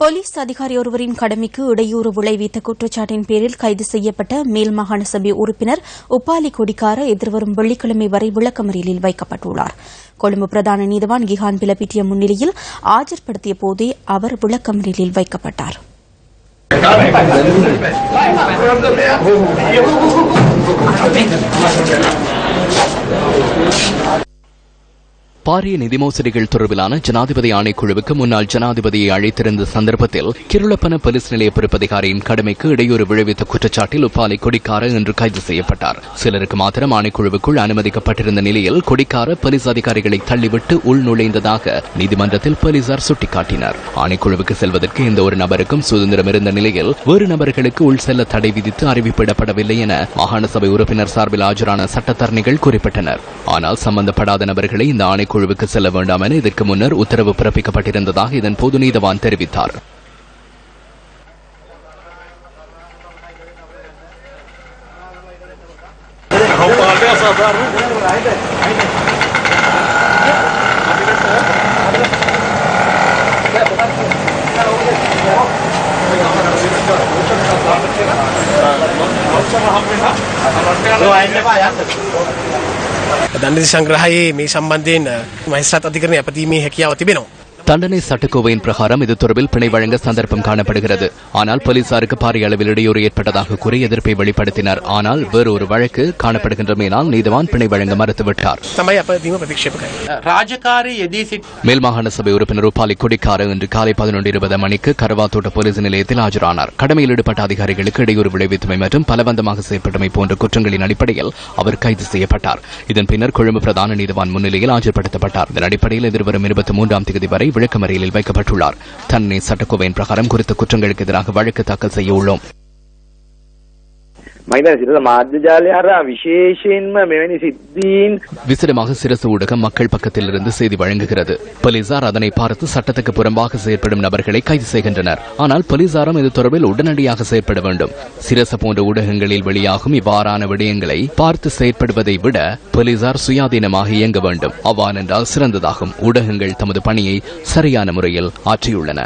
Police அதிகாரி ஒருவரின் கடமைக்கு இடையூறு விளைவித்த குற்றச்சாட்டின் பேரில் கைது செய்யப்பட்ட மேல் மாகாண சபை உறுப்பினர் உப்பாலி கொடிக்கார எதிர்வரும் வெள்ளிக்கிழமை வரை விளக்கமறியலில் வைக்கப்பட்டுள்ளார். கொழும்பு பிரதான நீதவான் கிஹான் பிலப்பிட்டிய முன்னிலையில் ஆஜர்படுத்திய போதே அவர் விளக்கமறியலில் வைக்கப்பட்டார். பாரிய நிதி மோசடிகள் தொடர்பிலான ஜனாதிபதி ஆணைக்குழுவுக்கு முன்னாள் ஜனாதிபதியை அழைத்திருந்த சந்தர்ப்பத்தில் கிருளப்பன போலீஸ் நிலைய பொறுப்பதிகாரியின் கடமைக்கு இடையூறு விளைவித்த குற்றச்சாட்டில் உப்பாலை கொடிக்கார இன்று கைது செய்யப்பட்டார். சிலருக்கு மாத்திரம் ஆணைக்குழுவுக்குள் அனுமதிக்கப்பட்டிருந்த நிலையில் கொடிக்கார போலீஸ் அதிகாரிகளை தள்ளிவிட்டு உள் நுழைந்ததாக நீதிமன்றத்தில் போலீசார் சுட்டிக்காட்டினர். ஆணைக்குழுவுக்கு செல்வதற்கு எந்த ஒரு நபருக்கும் சுதந்திரம் இருந்த நிலையில் வேறு நபர்களுக்கு உள் செல்ல தடை விதித்து அறிவிப்பிடப்படவில்லை என மாகாண சபை உறுப்பினர் சார்பில் ஆஜரான சட்டத்தரணிகள் குறிப்பிட்டனர். ஆனால் சம்பந்தப்படாத நபர்களை இந்த ஆணைக்குழு குழுவுக்கு செல்ல வேண்டாம் என இதற்கு முன்னர் உத்தரவு பிறப்பிக்கப்பட்டிருந்ததாக இதன் பொது நீதவான் தெரிவித்தார் දණ්ඩ සංග්‍රහයේ මේ සම්බන්ධයෙන් මහිස්ත්‍රාත් අධිකරණය ඇපතීමේ හැකියාව තිබෙනවා. தண்டனை சட்டக்கோவையின் பிரகாரம் இது தொடர்பில் பிணை வழங்க சந்தர்ப்பம் காணப்படுகிறது. ஆனால் போலீசாருக்கு பாரிய அளவில் இடையூறு ஏற்பட்டதாக கூறி எதிர்ப்பை வெளிப்படுத்தினர். ஆனால் வேறு ஒரு வழக்கு காணப்படுகின்றமையினால் நீதவான் பிணை வழங்க மறுத்துவிட்டார். மேல் மாகாண சபை உறுப்பினர் உபாலி கொடிக்கார இன்று காலை பதினொன்று இருபது மணிக்கு கரவாத்தோட்ட போலீஸ் நிலையத்தில் ஆஜரானார். கடமையில் ஈடுபட்ட அதிகாரிகளுக்கு இடையூறு விளைவித்தமை மற்றும் பலவந்தமாக செயற்பட்டமை போன்ற குற்றங்களின் அடிப்படையில் அவர் கைது செய்யப்பட்டார். இதன் பின்னர் கொழும்பு பிரதான நீதிவான் முன்னிலையில் ஆஜர்படுத்தப்பட்டார். இதன் அடிப்படையில் எதிர்வரும் இருபத்தி மூன்றாம் தேதி வரை விளக்கமறியலில் வைக்கப்பட்டுள்ளார். தன்னை சட்டக்கோவையின் பிரகாரம் குறித்த குற்றங்களுக்கு எதிராக வழக்கு தாக்கல் செய்ய உள்ளோம். මහිතන සිත මාධ්‍ය ජාලය හරහා විශේෂයෙන්ම මෙවැනි සිද්ධීන් விசிடமாக சிரசு ஊடகம் மக்கள் பக்கத்திலிருந்து செய்தி வழங்குகிறது போலீசார் அதனை பார்த்து சட்டத்துக்கு புறம்பாக செயற்படும் நபர்களை கைது செய்கின்றனர் ஆனால் போலீசாரும் இது தொடர்பில் உடனடியாக செயற்பட வேண்டும் சிரச போன்ற ஊடகங்களில் வெளியாகும் இவ்வாறான விடயங்களை பார்த்து செயற்படுவதை விட போலீசார் சுயாதீனமாக இயங்க வேண்டும் அவ்வாறென்றால் சிறந்ததாகும் ஊடகங்கள் தமது பணியை சரியான முறையில் ஆற்றியுள்ளன